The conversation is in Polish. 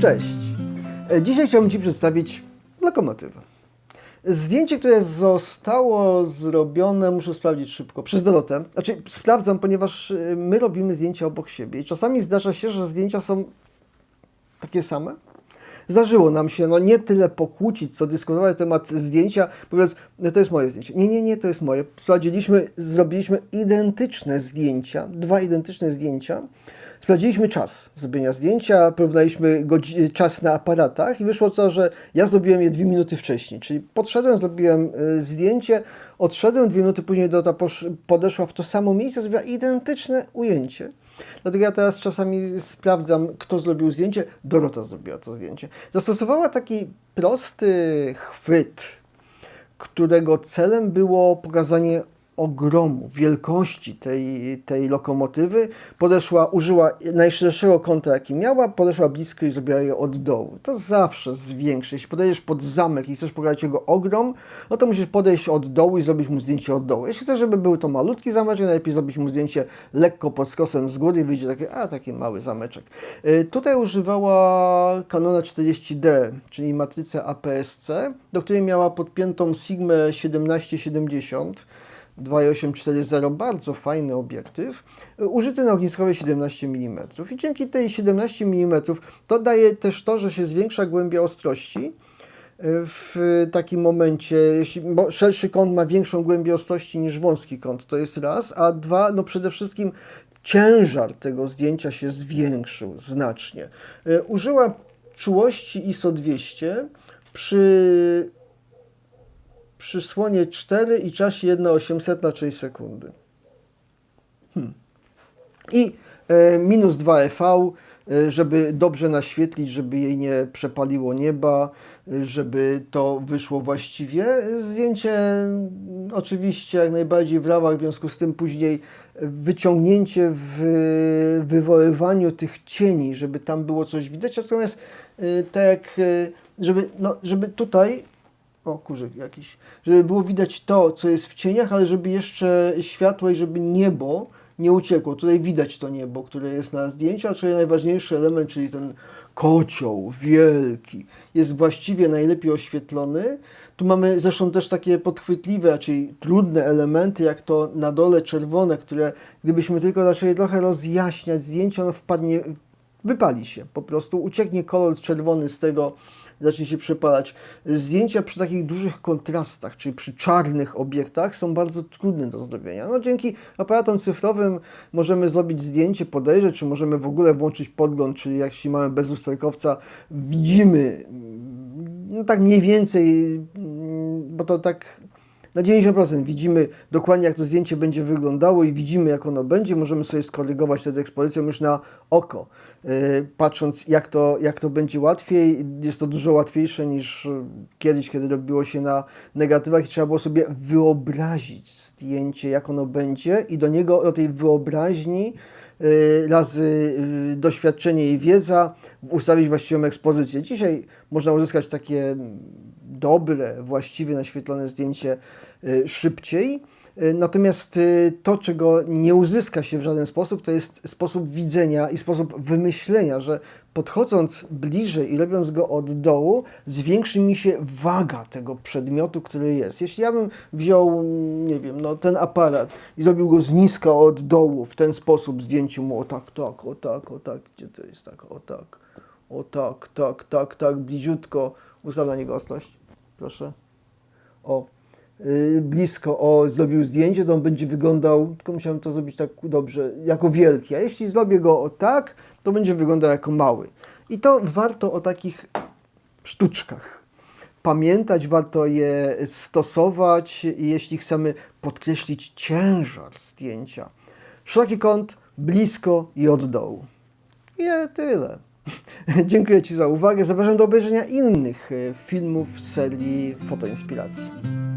Cześć. E, Dzisiaj chciałbym Ci przedstawić lokomotywę. Zdjęcie, które zostało zrobione, muszę sprawdzić szybko, przez Dorotę. Znaczy, sprawdzam, ponieważ e, my robimy zdjęcia obok siebie i czasami zdarza się, że zdjęcia są takie same. Zdarzyło nam się no, nie tyle pokłócić, co dyskutować na temat zdjęcia, mówiąc, no, to jest moje zdjęcie. Nie, nie, nie, to jest moje. Sprawdziliśmy, zrobiliśmy identyczne zdjęcia, dwa identyczne zdjęcia. Sprawdziliśmy czas zrobienia zdjęcia, porównaliśmy czas na aparatach i wyszło to, że ja zrobiłem je dwie minuty wcześniej. Czyli podszedłem, zrobiłem y, zdjęcie, odszedłem, dwie minuty później posz- podeszła w to samo miejsce, zrobiła identyczne ujęcie. Dlatego ja teraz czasami sprawdzam, kto zrobił zdjęcie. Dorota zrobiła to zdjęcie. Zastosowała taki prosty chwyt, którego celem było pokazanie ogromu, wielkości tej, tej lokomotywy. Podeszła, użyła najszerszego kąta, jaki miała, podeszła blisko i zrobiła je od dołu. To zawsze zwiększy. Jeśli podejdziesz pod zamek i chcesz pokazać jego ogrom, no to musisz podejść od dołu i zrobić mu zdjęcie od dołu. Jeśli chcesz, żeby był to malutki zameczek, najlepiej zrobić mu zdjęcie lekko pod skosem z góry i wyjdzie takie, a taki mały zameczek. Y, Tutaj używała Canona 40D, czyli matrycę APS-C, do której miała podpiętą Sigmę 1770. 2840, bardzo fajny obiektyw, użyty na ogniskowe 17 mm. I dzięki tej 17 mm to daje też to, że się zwiększa głębia ostrości y, w takim momencie, jeśli, bo szerszy kąt ma większą głębię ostrości niż wąski kąt, to jest raz, a dwa, no przede wszystkim ciężar tego zdjęcia się zwiększył znacznie. Y, Użyła czułości ISO 200 przy przy słonie 4 i czasie 1,800 na 6 sekundy. Hmm. I e, minus 2 EV, e, żeby dobrze naświetlić, żeby jej nie przepaliło nieba, e, żeby to wyszło właściwie. Zdjęcie oczywiście jak najbardziej w ramach, w związku z tym później wyciągnięcie w wywoływaniu tych cieni, żeby tam było coś widać, natomiast e, tak jak, żeby, no, żeby tutaj o, jakiś. Żeby było widać to, co jest w cieniach, ale żeby jeszcze światło i żeby niebo nie uciekło. Tutaj widać to niebo, które jest na zdjęciu, a czyli najważniejszy element, czyli ten kocioł wielki, jest właściwie najlepiej oświetlony. Tu mamy zresztą też takie podchwytliwe, czyli trudne elementy, jak to na dole czerwone, które gdybyśmy tylko zaczęli trochę rozjaśniać zdjęcie, ono wpadnie, wypali się po prostu, ucieknie kolor czerwony z tego, zacznie się przepalać. Zdjęcia przy takich dużych kontrastach, czyli przy czarnych obiektach są bardzo trudne do zrobienia. No, dzięki aparatom cyfrowym możemy zrobić zdjęcie, podejrzeć, czy możemy w ogóle włączyć podgląd, czyli jak jeśli mamy bez lusterkowca, widzimy no tak mniej więcej, mm, bo to tak na 90% widzimy dokładnie, jak to zdjęcie będzie wyglądało i widzimy, jak ono będzie. Możemy sobie skorygować wtedy ekspozycją już na oko, yy, patrząc, jak to, jak to będzie łatwiej. Jest to dużo łatwiejsze niż yy, kiedyś, kiedy robiło się na negatywach i trzeba było sobie wyobrazić zdjęcie, jak ono będzie i do niego, do tej wyobraźni yy, razy doświadczenie i wiedza ustawić właściwą ekspozycję. Dzisiaj można uzyskać takie dobre, właściwie naświetlone zdjęcie y, szybciej. Y, Natomiast y, to, czego nie uzyska się w żaden sposób, to jest sposób widzenia i sposób wymyślenia, że podchodząc bliżej i robiąc go od dołu, zwiększy mi się waga tego przedmiotu, który jest. Jeśli ja bym wziął, nie wiem, no, ten aparat i zrobił go z niska od dołu, w ten sposób zdjęciu mu o tak, tak, o tak, o tak, gdzie to jest tak, o tak, o tak, tak, tak, tak, bliziutko, ustaw na niego ostrość, proszę, o, yy, blisko, o, zrobił zdjęcie, to on będzie wyglądał, tylko musiałem to zrobić tak dobrze, jako wielki, a jeśli zrobię go o tak, to będzie wyglądał jako mały. I to warto o takich sztuczkach pamiętać, warto je stosować, jeśli chcemy podkreślić ciężar zdjęcia. Szeroki kąt, blisko i od dołu. I tyle. Dziękuję Ci za uwagę. Zapraszam do obejrzenia innych e, filmów z serii Fotoinspiracji.